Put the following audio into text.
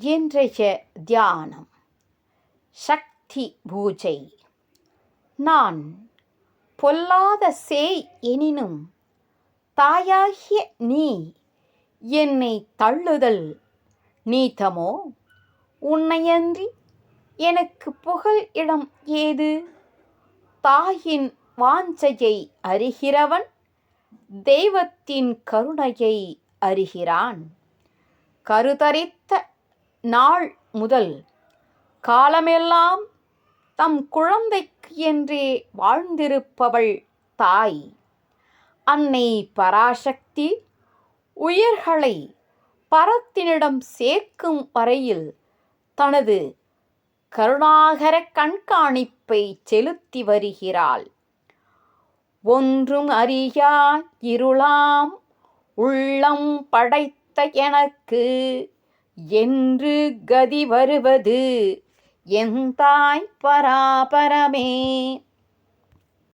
இன்றைய தியானம். சக்தி பூஜை. நான் பொல்லாத சேய் எனினும் தாயாகிய நீ என்னை தள்ளுதல். நீத்தமோ உன்னையன்றி எனக்கு புகழ் இடம் ஏது? தாயின் வாஞ்சையை அறிகிறவன் தெய்வத்தின் கருணையை அறிகிறான். கருதரித்த நாள் முதல் காலமெல்லாம் தம் குழந்தைக்கு என்றே வாழ்ந்திருப்பவள் தாய். அன்னை பராசக்தி உயிர்களை பரத்தினிடம் சேர்க்கும் வரையில் தனது கருணாகர கண்காணிப்பை செலுத்தி வருகிறாள். ஒன்றும் அறியா இருளாம் உள்ளம் படைத்த எனக்கு என்று கதி வருவது என் தாய் பராபரமே.